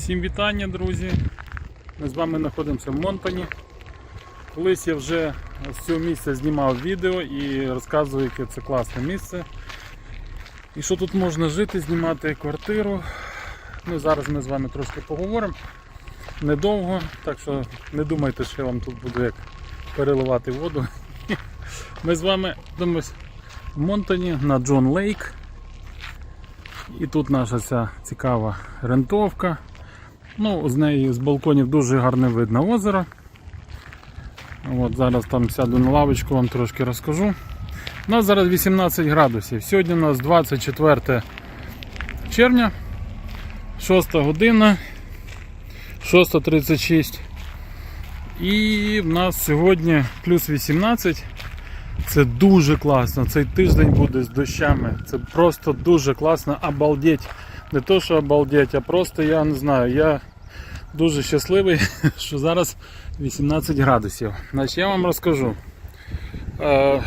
Всім вітання, друзі! Ми з вами знаходимося в Монтані. Колись я вже з цього місця знімав відео і розказую, яке це класне місце. І що тут можна жити, знімати квартиру. Ну, Зараз ми з вами трошки поговоримо. Недовго, так що не думайте, що я вам тут буду як переливати воду. Ми з вами знаходимося в Монтані на Джон Лейк. І тут наша ця цікава рентовка. Ну, з неї з балконів дуже гарне видно озеро. От, зараз там сяду на лавочку, вам трошки розкажу. У нас зараз 18 градусів. Сьогодні у нас 24 червня, 6 година, 6.36. І в нас сьогодні плюс 18. Це дуже класно. Цей тиждень буде з дощами. Це просто дуже класно. Обалдеть. Не то, що обалдеть, а просто я не знаю. Я дуже щасливий, що зараз 18 градусів. Значить, я вам розкажу. Е,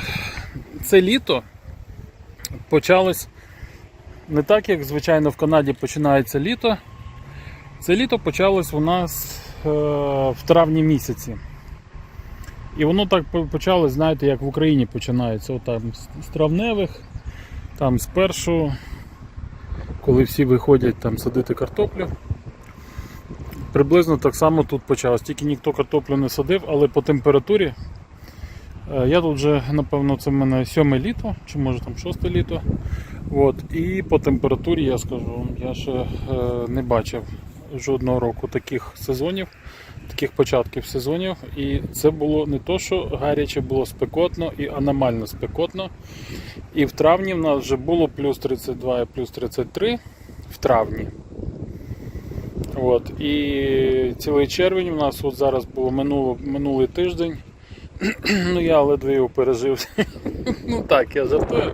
Це літо почалось не так, як звичайно в Канаді починається літо. Це літо почалось у нас е, в травні місяці. І воно так по- почалось, знаєте, як в Україні починається. От там з- з травневих, там спершу, коли всі виходять там садити картоплю. Приблизно так само тут почалось. Тільки ніхто картоплю не садив, але по температурі. е, Я тут вже, напевно, це в мене сьоме літо, чи може там шосте літо. От. І по температурі я скажу, я ще е, не бачив жодного року таких сезонів таких початків сезонів. І це було не то, що гаряче було спекотно і аномально спекотно. І в травні в нас вже було плюс 32 і плюс 33 в травні. От. І цілий червень у нас от зараз було минуло, минулий тиждень. ну я ледве його пережив. ну так, я жартую.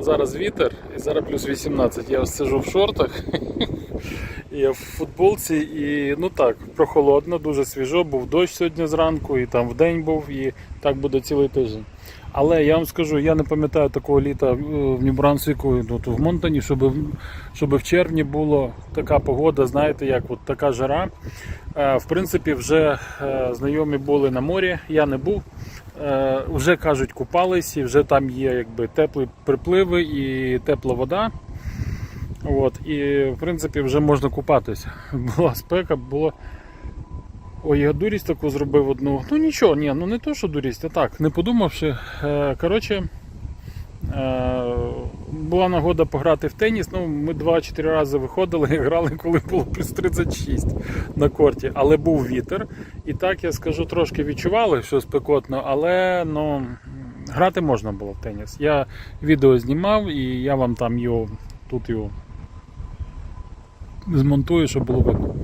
Зараз вітер і зараз плюс 18. Я сижу в шортах. Я в футболці і ну так, прохолодно, дуже свіжо, був дощ сьогодні зранку, і там вдень був, і так буде цілий тиждень. Але я вам скажу, я не пам'ятаю такого літа е, в Нью-Брансвіку, ну, в Монтані, щоб, щоб в червні була така погода, знаєте, як от така жара. Е, В принципі, вже е, знайомі були на морі, я не був. Вже кажуть, купались, і вже там є якби теплі припливи і тепла вода. От, і в принципі вже можна купатися. Була спека, було. Ой, я дурість таку зробив одну. Ну нічого, ні, ну не то, що дурість, а так, не подумавши. Е, коротше, е, була нагода пограти в теніс. Ну, ми 2-4 рази виходили і грали, коли було плюс 36 на корті, але був вітер. І так я скажу, трошки відчували, що спекотно, але ну, грати можна було в теніс. Я відео знімав і я вам там його тут його змонтую, щоб було видно.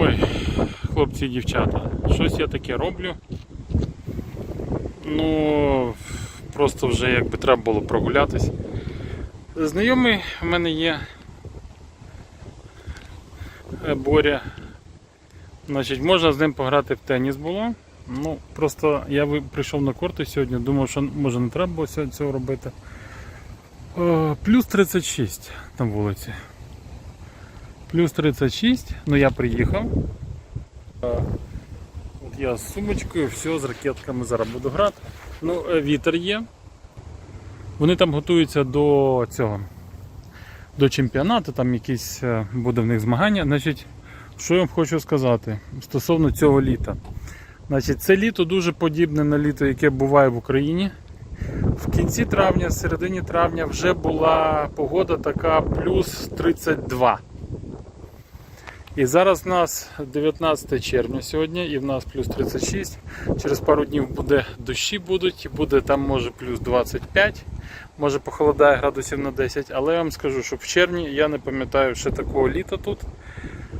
Ой, хлопці і дівчата, щось я таке роблю. Ну, просто вже якби треба було прогулятись. Знайомий в мене є е, Боря. Значить, можна з ним пограти в теніс було. Ну, просто я прийшов на корти сьогодні, думав, що може не треба було цього робити. Е, Плюс 36 на вулиці. Плюс 36, ну я приїхав. Е, От я з сумочкою, все, з ракетками зараз буду грати. Ну, е, вітер є. Вони там готуються до цього. До чемпіонату, там якісь е, буде в них змагання. Значить, що я вам хочу сказати стосовно цього літа. Значить, це літо дуже подібне на літо, яке буває в Україні. В кінці травня, в середині травня вже була погода така плюс 32. І зараз в нас 19 червня сьогодні, і в нас плюс 36. Через пару днів буде дощі будуть, і буде там може плюс 25, може похолодає градусів на 10. Але я вам скажу, що в червні я не пам'ятаю ще такого літа тут,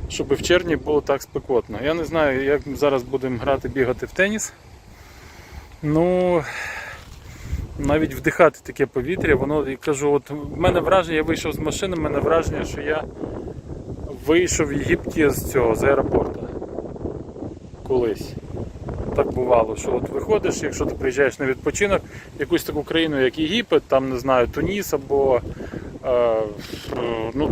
щоб в червні було так спекотно. Я не знаю, як ми зараз будемо грати, бігати в теніс. Ну, навіть вдихати таке повітря, воно я кажу, от в мене враження, я вийшов з машини, в мене враження, що я вийшов в Єгипті з цього, з аеропорту. Колись. Так бувало, що от виходиш, якщо ти приїжджаєш на відпочинок в якусь таку країну, як Єгипет, там не знаю, Туніс або е, ну,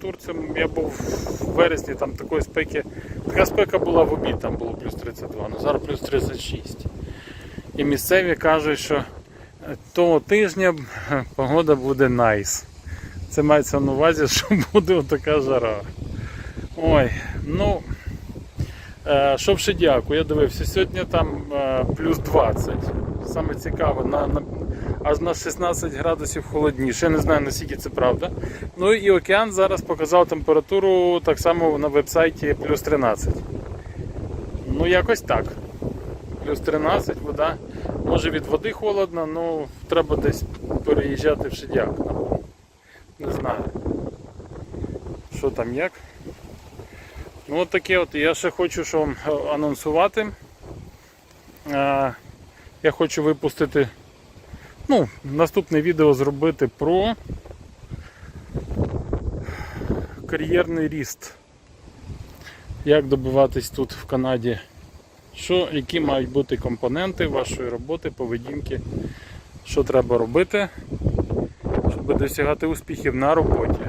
Тур, температур. Я був в вересні, там такої спеки. Така спека була в обід, там було плюс 32, ну зараз плюс 36. І місцеві кажуть, що того тижня погода буде найс. Це мається на увазі, що буде така жара. Ой, ну. Е, Що ще дякую, я дивився, сьогодні там е, плюс 20. Саме цікаве, на, на, аж на 16 градусів холодніше. Я не знаю наскільки це правда. Ну і океан зараз показав температуру так само на вебсайті плюс 13. Ну якось так. Плюс 13 вода. Може від води холодно, ну треба десь переїжджати в Шидяк. Не знаю. Що там як. Ну от таке от. Я ще хочу що вам анонсувати. Е, Я хочу випустити, ну, наступне відео зробити про кар'єрний ріст. Як добиватись тут в Канаді. Що, які мають бути компоненти вашої роботи, поведінки, що треба робити, щоб досягати успіхів на роботі.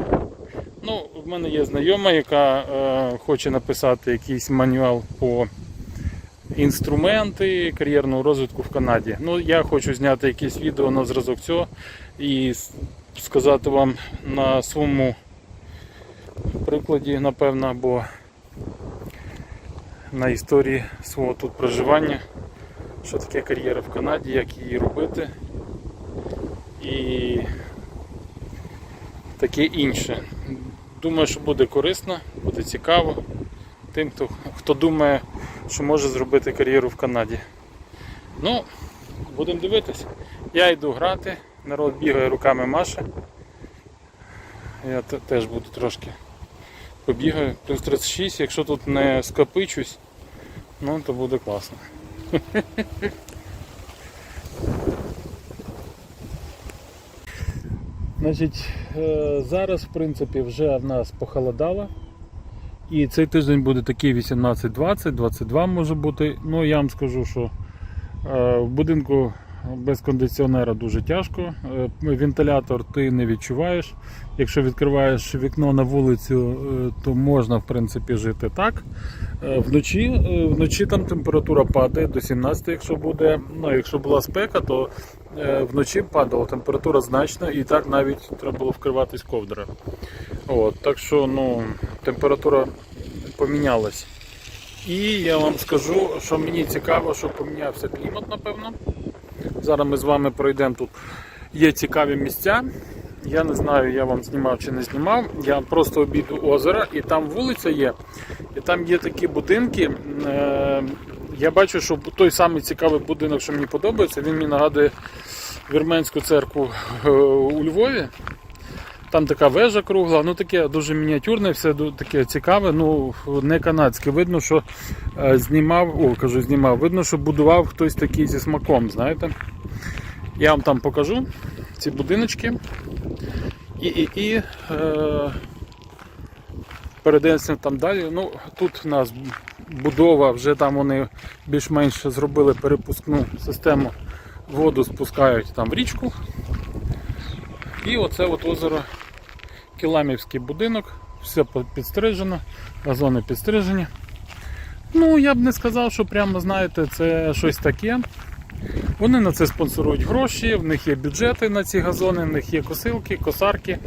Ну, в мене є знайома, яка е, хоче написати якийсь мануал по інструменти кар'єрного розвитку в Канаді. Ну, я хочу зняти якесь відео на зразок цього і сказати вам на своєму прикладі, напевно, або на історії свого тут проживання, що таке кар'єра в Канаді, як її робити. І таке інше. Думаю, що буде корисно, буде цікаво тим, хто, хто думає, що може зробити кар'єру в Канаді. Ну, будемо дивитись. Я йду грати, народ бігає руками Маша. Я те- теж буду трошки побігаю. Плюс 36, якщо тут не скопичусь, ну то буде класно. Значить, е, зараз, в принципі, вже в нас похолодало. І цей тиждень буде такий 18-20, 22 може бути. Ну, я вам скажу, що е, в будинку без кондиціонера дуже тяжко. Е, Вентилятор ти не відчуваєш. Якщо відкриваєш вікно на вулицю, то можна в принципі жити так. Вночі, вночі там температура падає до 17, якщо буде. Ну, якщо була спека, то вночі падала температура значно і так навіть треба було вкриватись ковдрою. От, так що ну, температура помінялась. І я вам скажу, що мені цікаво, що помінявся клімат, напевно. Зараз ми з вами пройдемо тут. Є цікаві місця. Я не знаю, я вам знімав чи не знімав. Я просто обіду озера і там вулиця є. І там є такі будинки. Я бачу, що той самий цікавий будинок, що мені подобається, він мені нагадує Вірменську церкву е, у Львові. Там така вежа кругла, ну таке дуже мініатюрне, все таке цікаве, ну не канадське. Видно, що е, знімав, о, кажу, знімав, видно, що будував хтось такий зі смаком, знаєте. Я вам там покажу ці будиночки. І, і, і е, перейдемося там далі. Ну, тут у нас будова, вже там вони більш-менш зробили перепускну систему. Воду спускають там в річку. І оце от озеро Кіламівський будинок, все підстрижено, газони підстрижені. Ну, я б не сказав, що прямо, знаєте, це щось таке. Вони на це спонсорують гроші, в них є бюджети на ці газони, в них є косилки, косарки,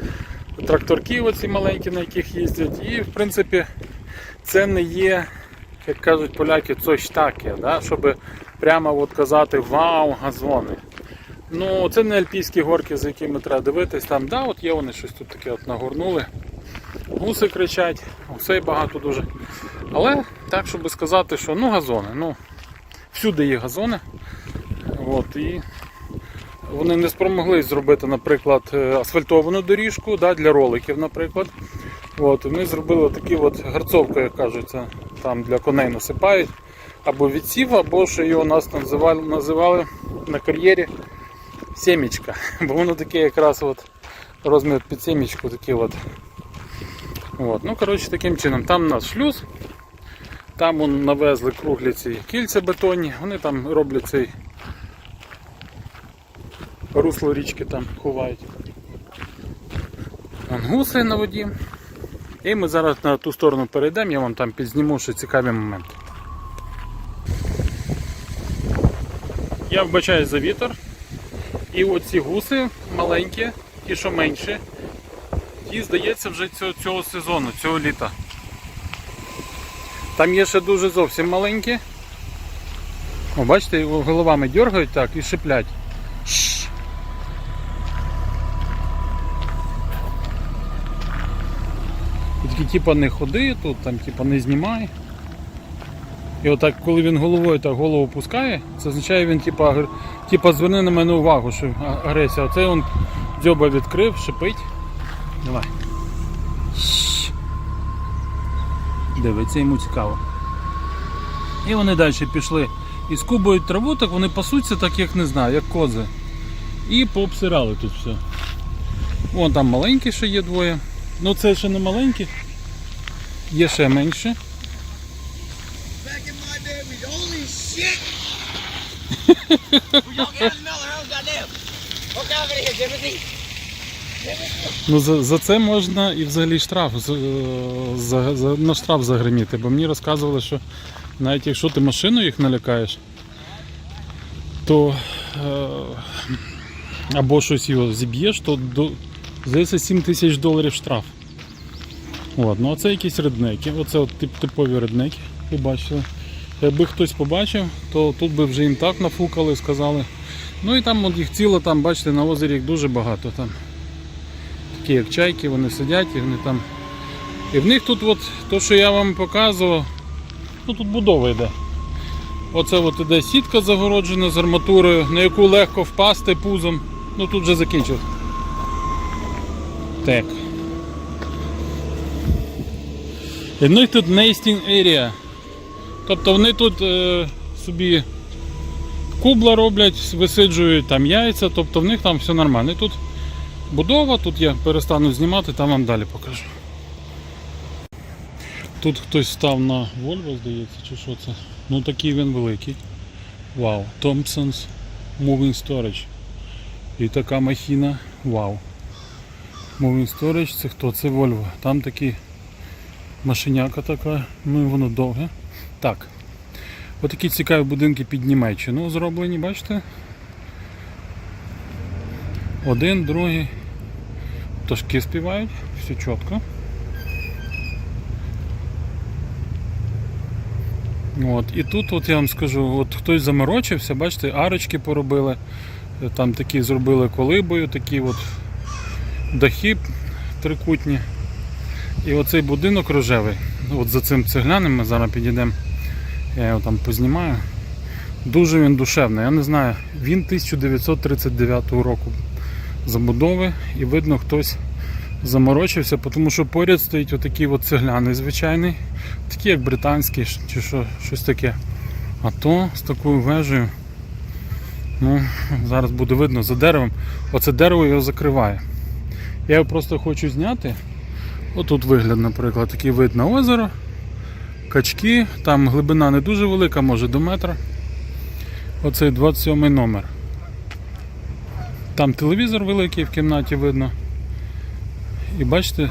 тракторки оці маленькі, на яких їздять. І, в принципі, це не є, як кажуть поляки, coś таке, да? щоб прямо от казати Вау, газони. Ну, це не альпійські горки, за якими треба дивитись. Там, да, от є вони щось тут таке от нагорнули. Гуси кричать, гусей багато дуже. Але так, щоб сказати, що ну газони, ну всюди є газони. От, і вони не спромоглись зробити, наприклад, е, асфальтовану доріжку да, для роликів, наприклад. От, ми зробили такі от гарцовки, як кажуться, там для коней насипають. Або відсів, або що його нас називали, називали на кар'єрі сімечка. Бо воно таке якраз от розмір під сімечку такий от. От. Ну, коротше, таким чином. Там у нас шлюз, там вон навезли круглі ці кільця бетонні, вони там роблять цей русло річки там ховають. Вон на воді. І ми зараз на ту сторону перейдемо, я вам там підзніму ще цікаві моменти. Я вбачаю за вітер. І оці гуси маленькі, ті, що менші, ті, здається, вже цього, цього сезону, цього літа. Там є ще дуже зовсім маленькі. О, бачите, його головами дергають так і шиплять. Типа не ходи тут, там типа не знімай. І отак, коли він головою так голову опускає, це означає він типа, типа зверни на мене увагу, що агресія. Оце він дзьоба відкрив, шипить. Давай. Дивиться, йому цікаво. І вони далі пішли і скубують траву, так вони пасуться, так як не знаю, як кози. І пообсирали тут все. Вон там маленькі ще є двоє. Ну це ще не маленькі. Є ще менше. Ну за, за це можна і взагалі штраф за, за, за, на штраф загриміти, бо мені розказували, що навіть якщо ти машину їх налякаєш, то е, або щось його зіб'єш, то до, здається 7 тисяч доларів штраф. От, ну а це якісь реднеки. Оце от тип, типові реднеки, ви бачили. Якби хтось побачив, то тут би вже їм так нафукали, сказали. Ну і там от їх ціло, там, бачите, на озері їх дуже багато там такі як чайки, вони сидять і вони там. І в них тут от, то, що я вам показував, ну тут будова йде. Оце от іде сітка загороджена з арматурою, на яку легко впасти пузом. Ну тут вже закінчив. Так. І в них тут nesting area. Тобто вони тут е, собі кубла роблять, висиджують там яйця, тобто в них там все нормально. І тут будова, тут я перестану знімати, там вам далі покажу. Тут хтось став на Volvo, здається, чи що це? Ну такий він великий. Вау. Thompson's Moving Storage. І така махіна. Вау. Moving Storage це хто? Це Volvo. Там такі машиняка така, ну і воно довге. Так. Отакі цікаві будинки під Німеччину зроблені, бачите? Один, другий. Пташки співають, все чітко. От, і тут, от я вам скажу, от хтось заморочився, бачите, арочки поробили, там такі зробили колибою, такі от дахи трикутні. І оцей будинок рожевий, от за цим цегляним ми зараз підійдемо, я його там познімаю. Дуже він душевний, я не знаю, він 1939 року забудови і видно хтось заморочився, тому що поряд стоїть отакий от цегляний звичайний, такий як британський чи що, щось таке. А то з такою вежею, ну, зараз буде видно за деревом, оце дерево його закриває. Я його просто хочу зняти. Отут вигляд, наприклад, такий вид на озеро, качки, там глибина не дуже велика, може до метра. Оцей 27 номер. Там телевізор великий в кімнаті видно. І бачите,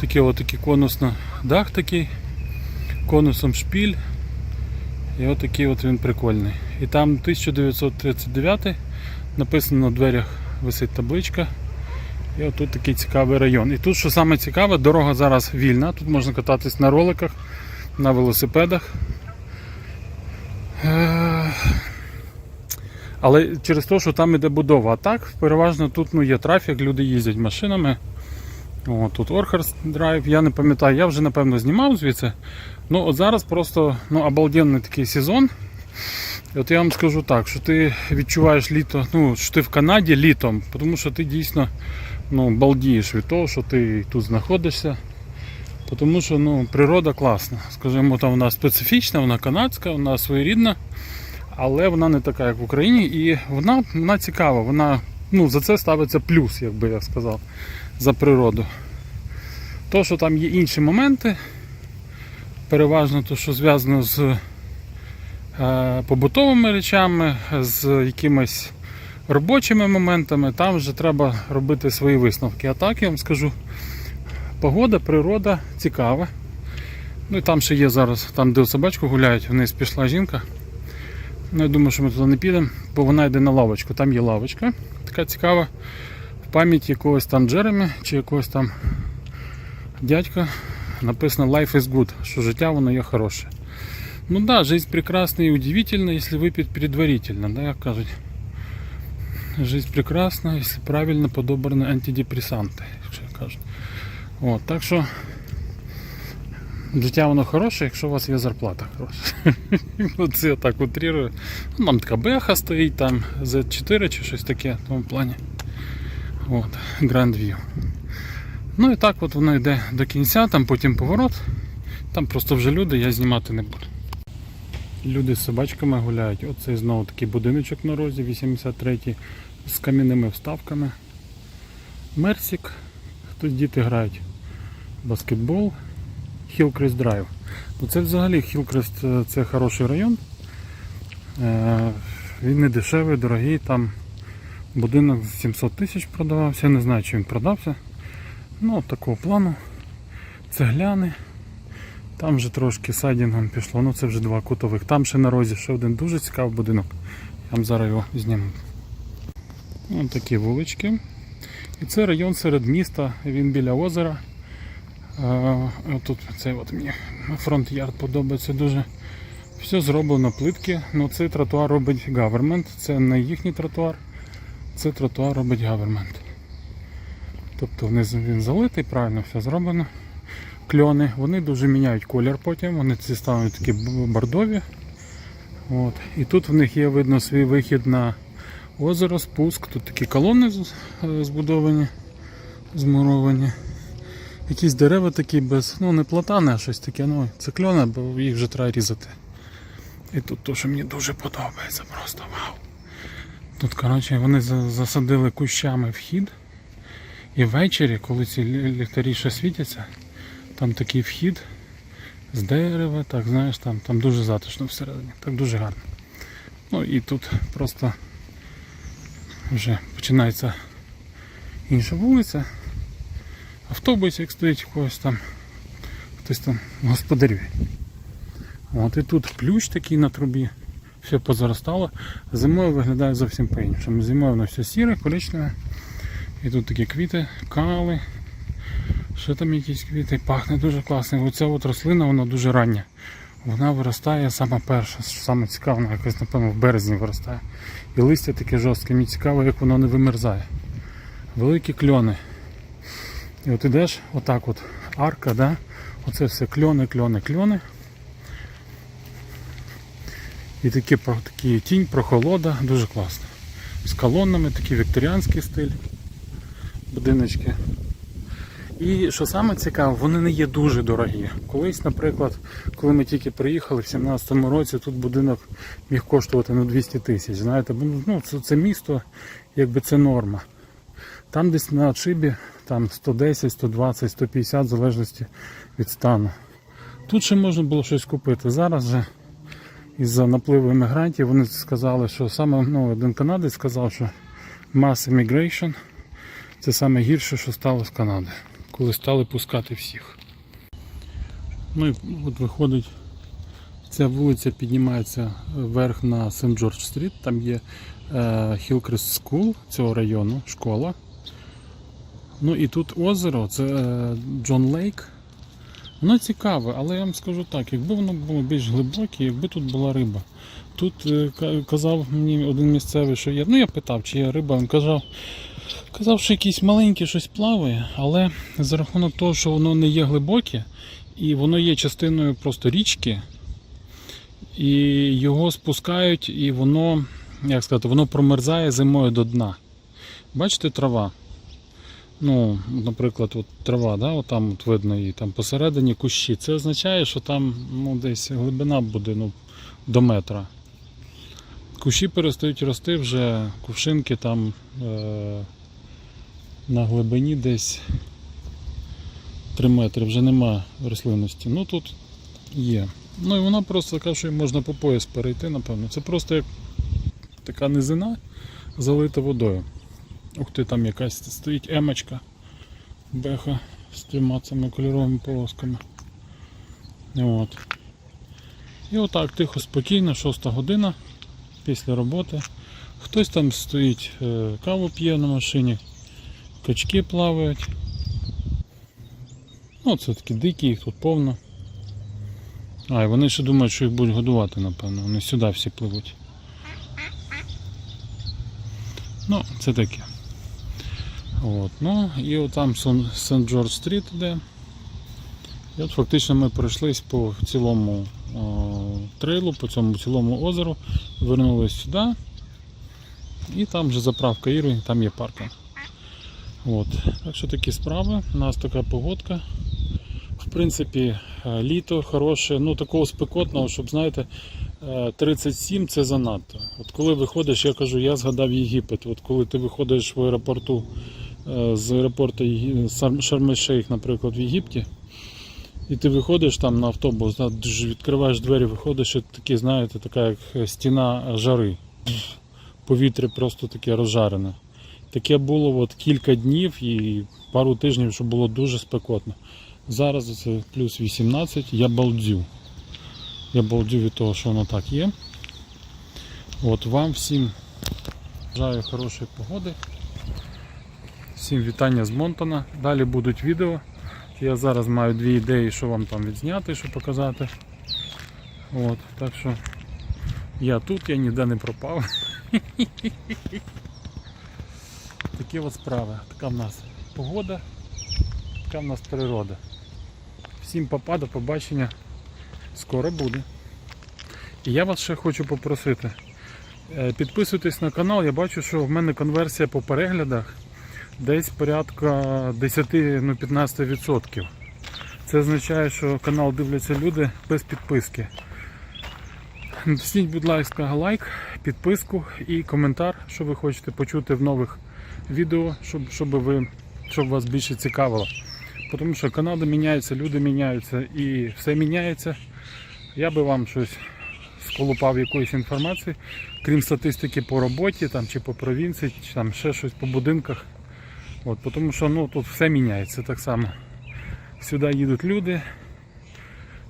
таке отакий конусно дах такий, конусом шпіль. І отакий от він прикольний. І там 1939 написано на дверях висить табличка. І отут такий цікавий район. І тут, що саме цікаве, дорога зараз вільна. Тут можна кататись на роликах, на велосипедах. Е, але через те, що там іде будова. А так, переважно тут ну, є трафік, люди їздять машинами. О, тут Орхарс драйв, я не пам'ятаю, я вже напевно знімав звідси. Ну от зараз просто ну, обалденний такий сезон. І От я вам скажу так, що ти відчуваєш літо, ну, що ти в Канаді літом, тому що ти дійсно ну, балдієш від того, що ти тут знаходишся. Тому що ну, природа класна. Скажімо, там вона специфічна, вона канадська, вона своєрідна, але вона не така, як в Україні, і вона, вона цікава, вона ну, за це ставиться плюс, як би я сказав, за природу. То, що там є інші моменти, переважно то, що зв'язано з е, побутовими речами, з якимись робочими моментами, там вже треба робити свої висновки. А так я вам скажу, Погода, природа цікава. Ну і там ще є зараз, там де собачку гуляють, вниз пішла жінка. Ну, я думаю, що ми туди не підемо, бо вона йде на лавочку. Там є лавочка, така цікава. В пам'яті якогось там Джеремі чи якогось там дядька написано Life is good, що життя воно є хороше. Ну да, жизнь прекрасна и удивительна, если выпить предварительно, да, як кажуть. Жизнь прекрасна, если правильно подобрані антидепресанти, якщо кажуть. От, так що життя воно хороше, якщо у вас є зарплата хороша. Це я так утрирую. Ну, там така беха стоїть, там Z4 чи щось таке в тому плані. От, Grand View. Ну і так от воно йде до кінця, там потім поворот. Там просто вже люди, я знімати не буду. Люди з собачками гуляють. Оце знову такий будиночок на розі, 83-й, з кам'яними вставками. Мерсік. Тут діти грають. Баскетбол. Хілкрест Драйв. Ну це взагалі Хілкрест е, це хороший район. Е, Він не дешевий, дорогий. Там будинок за 700 тисяч продавався. Я не знаю, чи він продався. Ну, такого плану. Цегляни. Там вже трошки сайдінгом пішло, ну це вже два кутових. Там ще на розі ще один дуже цікавий будинок. Я зараз його зніму. Ось такі вулички. І це район серед міста, він біля озера. Тут цей от мені фронт ярд подобається дуже. Все зроблено плитки. Ну цей тротуар робить гавермент. Це не їхній тротуар, це тротуар робить гавермент. Тобто він залитий, правильно все зроблено кльони, вони дуже міняють колір потім, вони ці стануть такі бордові. От. І тут в них є видно свій вихід на озеро, спуск. Тут такі колони е, збудовані, змуровані. Якісь дерева такі без, ну не платани, а щось таке, ну це кльони, бо їх вже треба різати. І тут що мені дуже подобається, просто вау. Тут, коротше, вони засадили кущами вхід. І ввечері, коли ці ліхтарі ще світяться, там такий вхід з дерева, так знаєш, там, там дуже затишно всередині, так дуже гарно. Ну і тут просто вже починається інша вулиця. Автобусик стоїть у когось там, хтось там господарює. От і тут плющ такий на трубі, все позаростало. Зимою виглядає зовсім по-іншому. Зимою воно все сіре, коричневе. І тут такі квіти, кали. Ще там якісь квіти, пахне дуже класно. Оця от рослина, вона дуже рання. Вона виростає саме перша, саме цікаво, вона якось, напевно, в березні виростає. І листя таке жорстке, мені цікаво, як воно не вимерзає. Великі кльони. І от ідеш, отак от арка, да? оце все кльони, кльони, кльони. І такі, такі тінь, прохолода, дуже класно. З колоннами, такий вікторіанський стиль. Будиночки. І що саме цікаве, вони не є дуже дорогі. Колись, наприклад, коли ми тільки приїхали в 17-му році, тут будинок міг коштувати ну, 200 тисяч. Знаєте, ну, це, це місто, якби це норма. Там десь на отшибі там 110, 120, 150 в залежності від стану. Тут ще можна було щось купити. Зараз же із-за напливу іммігрантів вони сказали, що саме ну, один канадець сказав, що mass immigration це саме гірше, що стало з Канади, коли стали пускати всіх. Ну і от виходить, ця вулиця піднімається вверх на Сент Джордж Стріт, там є е, Hillcrest School цього району, школа. Ну і тут озеро, це е, Джон Лейк. Воно цікаве, але я вам скажу так, якби воно було більш глибоке, якби тут була риба. Тут е, казав мені один місцевий, що є. Ну я питав, чи є риба, він казав, казав, що якийсь маленький щось плаває, але за рахунок того, що воно не є глибоке, і воно є частиною просто річки, і його спускають, і воно, як сказати, воно промерзає зимою до дна. Бачите, трава. Ну, наприклад, от трава, да, от там от видно її там посередині кущі. Це означає, що там ну, десь глибина буде ну, до метра. Кущі перестають рости вже кувшинки там е- на глибині десь 3 метри, вже нема рослинності. Ну тут є. Ну і вона просто така, що можна по пояс перейти, напевно. Це просто як така низина залита водою. Ух ти, там якась стоїть емочка, беха з трьома цими кольоровими полосками. От. І отак тихо, спокійно, 6 година після роботи. Хтось там стоїть, е, каву п'є на машині, качки плавають. Ну, це такі дикі, їх тут повно. А, і вони ще думають, що їх будуть годувати, напевно. Вони сюди всі пливуть. Ну, це таке. От, ну, і отам Сент Джордж Стріт іде. І от фактично ми пройшлись по цілому трейлу, по цьому цілому озеру, вернулись сюди. І там вже заправка Іри, там є паркінг. От. Так що такі справи. У нас така погодка. В принципі, е, літо хороше, ну такого спекотного, щоб знаєте, е, 37 це занадто. От коли виходиш, я кажу, я згадав Єгипет. От коли ти виходиш в аеропорту е, з аеропорту Шарм-ель-Шейх, наприклад, в Єгипті, і ти виходиш там на автобус, відкриваєш двері, виходиш, і такі, знаєте, така як стіна жари. Повітря просто таке розжарене. Таке було от кілька днів і пару тижнів, що було дуже спекотно. Зараз це плюс 18, я балдю. Я балдю від того, що воно так є. От вам всім бажаю хорошої погоди. Всім вітання з Монтона. Далі будуть відео. Я зараз маю дві ідеї, що вам там відзняти, що показати. От, так що я тут, я ніде не пропав. Такі от справи. Така в нас погода, така в нас природа. Всім папа, до побачення. Скоро буде. І я вас ще хочу попросити. е, Підписуйтесь на канал, я бачу, що в мене конверсія по переглядах десь порядка 10-15%. Це означає, що канал дивляться люди без підписки. Натисніть, будь ласка, лайк, підписку і коментар, що ви хочете почути в нових відео, щоб, щоб, ви, щоб вас більше цікавило. Тому що канали міняються, люди міняються і все міняється. Я би вам щось сколупав якоїсь інформації, крім статистики по роботі там, чи по провінції, чи там ще щось по будинках. От, тому що ну, тут все міняється так само. Сюди їдуть люди.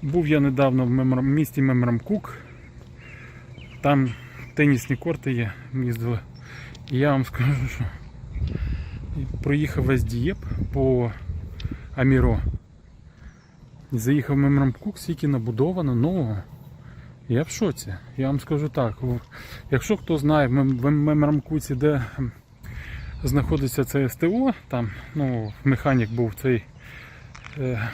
Був я недавно в Мемрам- місті Мемрамкук. Там тенісні корти є, їздили. І я вам скажу, що проїхав весь Дієп по Аміро. І заїхав в Мемрамкук, скільки набудовано нового. Я в шоці. Я вам скажу так. Якщо хто знає в Мемрамкуці, де знаходиться це СТО, там ну, механік був цей е,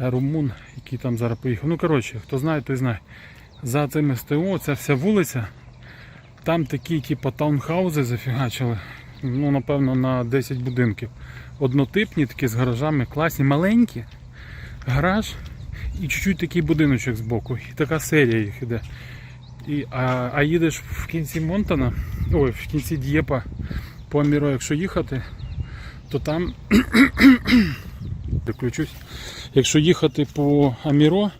румун, який там зараз поїхав. Ну, коротше, хто знає, той знає. За цим СТО, ця вся вулиця, там такі, типу, таунхаузи зафігачили. Ну, напевно, на 10 будинків. Однотипні, такі з гаражами, класні, маленькі. Гараж і чуть-чуть такий будиночок збоку. І така серія їх іде. І, а, а їдеш в кінці Монтана, ой, в кінці Дієпа по Аміро, якщо їхати, то там Доключусь. Якщо їхати по Аміро,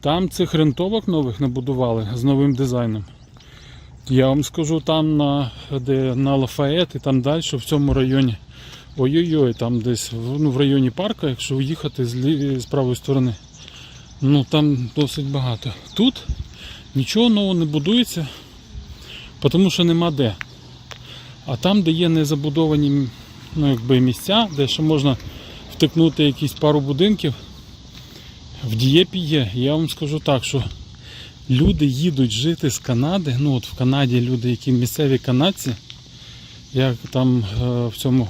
там цих рентовок нових набудували з новим дизайном. Я вам скажу, там на, де, на Лафает і там далі, в цьому районі. Ой-ой-ой, там десь ну, в районі парка, якщо їхати з, лі- з правої сторони, ну там досить багато. Тут нічого нового не будується, тому що нема де. А там, де є незабудовані ну, якби, місця, де ще можна втикнути якісь пару будинків, в Дієпі є. Я вам скажу так, що люди їдуть жити з Канади. Ну от в Канаді люди, які місцеві канадці, я там е, в цьому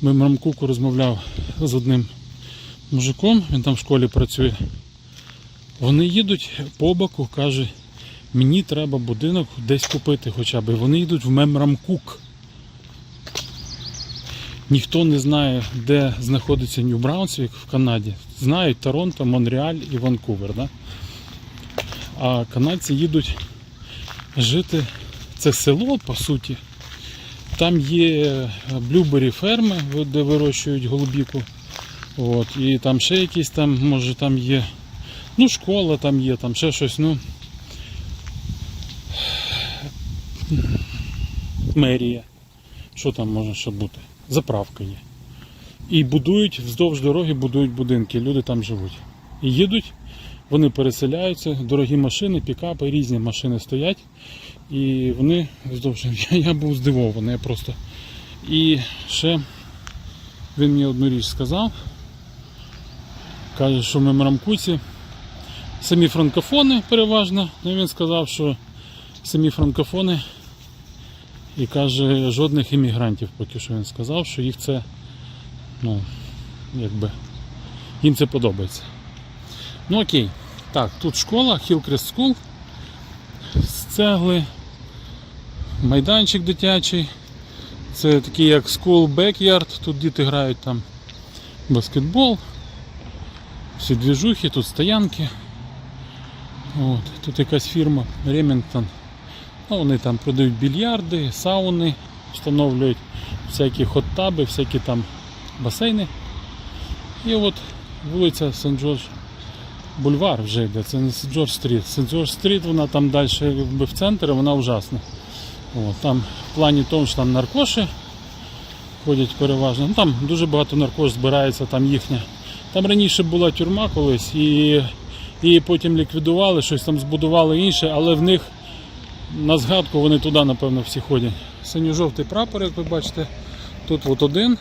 Мемрамкуку розмовляв з одним мужиком, він там в школі працює. Вони їдуть по боку, каже, мені треба будинок десь купити хоча б. Вони йдуть в Мемрамкук. Ніхто не знає, де знаходиться Нью-Браунсвік в Канаді. Знають Торонто, Монреаль і Ванкувер. Да? А канадці їдуть жити. Це село, по суті. Там є блюбері ферми, де вирощують голубіку. От, і там ще якісь там, може там є. Ну, школа там є, там ще щось, ну. Мерія. Що там може ще бути? Заправка є. І будують вздовж дороги, будують будинки, люди там живуть. І їдуть, вони переселяються, дорогі машини, пікапи, різні машини стоять. І вони вздовж. Я, я був здивований я просто. І ще він мені одну річ сказав. Каже, що в Мемрамкуці самі франкофони переважно. Ну, він сказав, що самі франкофони і каже, жодних іммігрантів поки що він сказав, що їх це, ну, якби, їм це подобається. Ну окей. Так, тут школа, Hillcrest School з цегли, майданчик дитячий. Це такий як School Backyard, тут діти грають там баскетбол, всі двіжухи, тут стоянки. От, тут якась фірма Remington. Ну, вони там продають більярди, сауни, встановлюють всякі хот-таби, всякі там басейни. І от вулиця Сент-Джордж Бульвар вже йде, це не Сент-Джордж Стріт. Сент-Джордж Стріт, вона там далі якби в центрі, вона ужасна. От, там в плані тому, що там наркоші ходять переважно. Ну, там дуже багато наркош збирається, там їхня. Там раніше була тюрма колись і її потім ліквідували, щось там збудували інше, але в них на згадку вони туди, напевно, всі ходять. Синьо-жовтий прапор, як ви бачите, тут от один.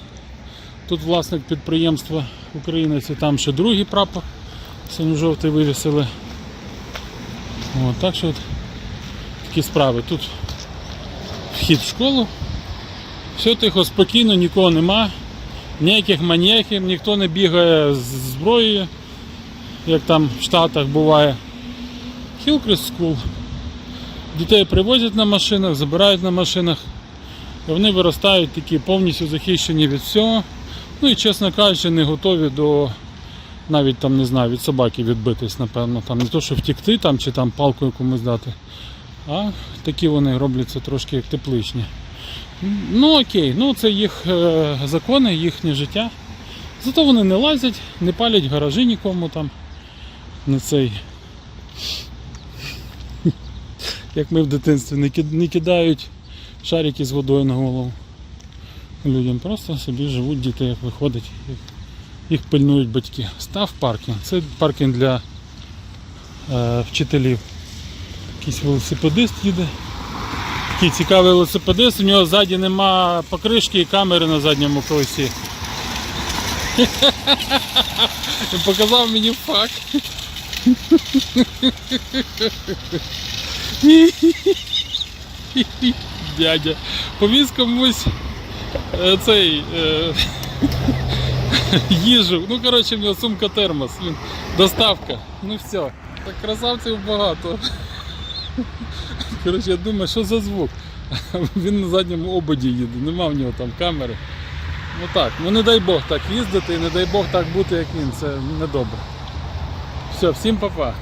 Тут власник підприємства українець і там ще другий прапор. Синьо-жовтий вивісили. От, так що от такі справи. Тут вхід в школу. Все тихо, спокійно, нікого нема. Ніяких маніяків, ніхто не бігає з зброєю, як там в Штатах буває. Hillcrest School. Дітей привозять на машинах, забирають на машинах. І вони виростають такі повністю захищені від всього. Ну і, чесно кажучи, не готові до навіть там, не знаю, від собаки відбитись, напевно. Там не то, що втікти там, чи там палкою комусь дати. А такі вони робляться трошки як тепличні. Ну окей, ну це їх е, закони, їхнє життя. Зато вони не лазять, не палять гаражі нікому там. Не цей. Як ми в дитинстві не кидають шарики з водою на голову. Людям просто собі живуть діти, як виходять. Їх, пильнують батьки. Став паркінг. Це паркінг для е, вчителів. Якийсь велосипедист їде. Такий цікавий велосипедист, у нього ззаді нема покришки і камери на задньому колесі. Показав мені факт. Дядя. Повіз комусь е, цей е, їжу. Ну, коротше, в нього сумка термос. Доставка. Ну все. Так красавців багато. Коротше, я думаю, що за звук? Він на задньому ободі їде, нема в нього там камери. Ну так, ну не дай Бог так їздити і не дай Бог так бути, як він, це недобре. Все, всім па-па.